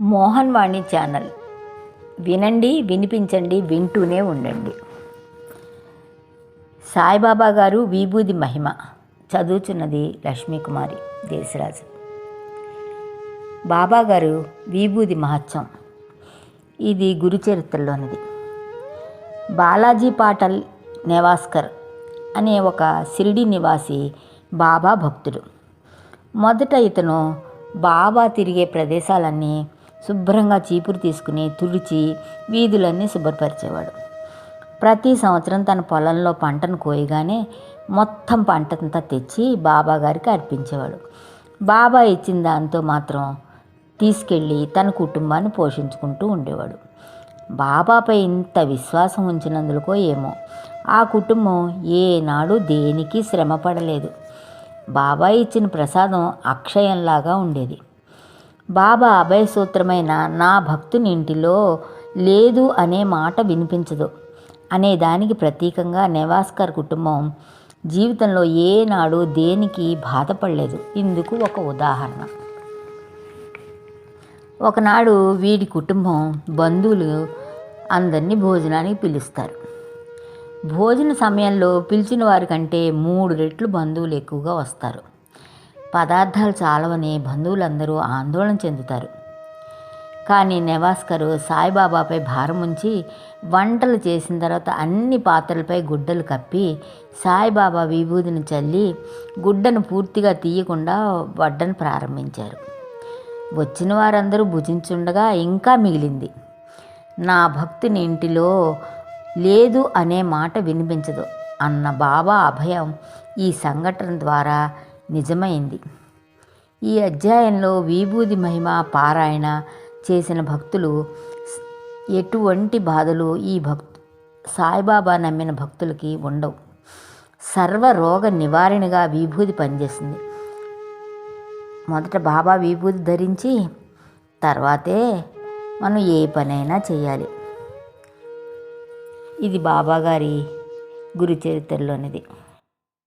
మోహన్ వాణి channel. వినండి వినిపించండి వింటూనే ఉండండి. సాయిబాబా గారు విభూది మహిమ. చదువుచున్నది లక్ష్మీకుమారి దేశరాజు. బాబా గారు విభూది మహత్సం ఇది గురుచరిత్రలోనిది బాలాజీ పాటల్ నేవాస్కర్ అనే ఒక సిరిడి నివాసి బాబా భక్తుడు. మొదట ఇతను బాబా తిరిగే ప్రదేశాలన్నీ శుభ్రంగా చీపురు తీసుకుని తుడిచి వీధులన్నీ శుభ్రపరిచేవాడు. ప్రతి సంవత్సరం తన పొలంలో పంటను కోయగానే మొత్తం పంటంతా తెచ్చి బాబా గారికి అర్పించేవాడు. బాబా ఇచ్చిన దాంతో మాత్రం తీసుకెళ్ళి తన కుటుంబాన్ని పోషించుకుంటూ ఉండేవాడు. బాబాపై ఇంత విశ్వాసం ఉంచినందుకో ఏమో. ఆ కుటుంబం ఏనాడు దేనికి శ్రమ పడలేదు బాబా ఇచ్చిన ప్రసాదం అక్షయంలాగా ఉండేది. బాబా అభయ సూత్రమైన నా భక్తుని ఇంటిలో లేదు అనే మాట వినిపించదు. అనే దానికి ప్రతీకంగా నెవాస్కర్ కుటుంబం జీవితంలో ఏనాడు దేనికి బాధపడలేదు. ఇందుకు ఒక ఉదాహరణ. ఒకనాడు వీడి కుటుంబం బంధువులు అందరినీ భోజనానికి పిలుస్తారు. భోజన సమయంలో పిలిచిన వారి కంటే మూడు రెట్లు బంధువులు ఎక్కువగా వస్తారు. పదార్థాలు చాలవని బంధువులందరూ ఆందోళన చెందుతారు. కానీ నెవాస్కరు సాయిబాబాపై భారం ఉంచి వంటలు చేసిన తర్వాత అన్ని పాత్రలపై గుడ్డలు కప్పి సాయిబాబా విభూదిని చల్లి గుడ్డను పూర్తిగా తీయకుండా వడ్డను ప్రారంభించారు. వచ్చిన వారందరూ భుజించుండగా ఇంకా మిగిలింది. నా భక్తుని ఇంటిలో లేదు అనే మాట వినిపించదు అన్న బాబా అభయం ఈ సంఘటన ద్వారా నిజమైంది. ఈ అధ్యాయంలో విభూది మహిమ పారాయణ చేసిన భక్తులు ఎటువంటి బాధలు ఈ భక్తు సాయిబాబా నమ్మిన భక్తులకి ఉండవు. సర్వ రోగ నివారణగా విభూది పనిచేస్తుంది మొదట బాబా విభూతి ధరించి తర్వాతే మనం ఏ పనైనా చేయాలి. ఇది బాబా గారి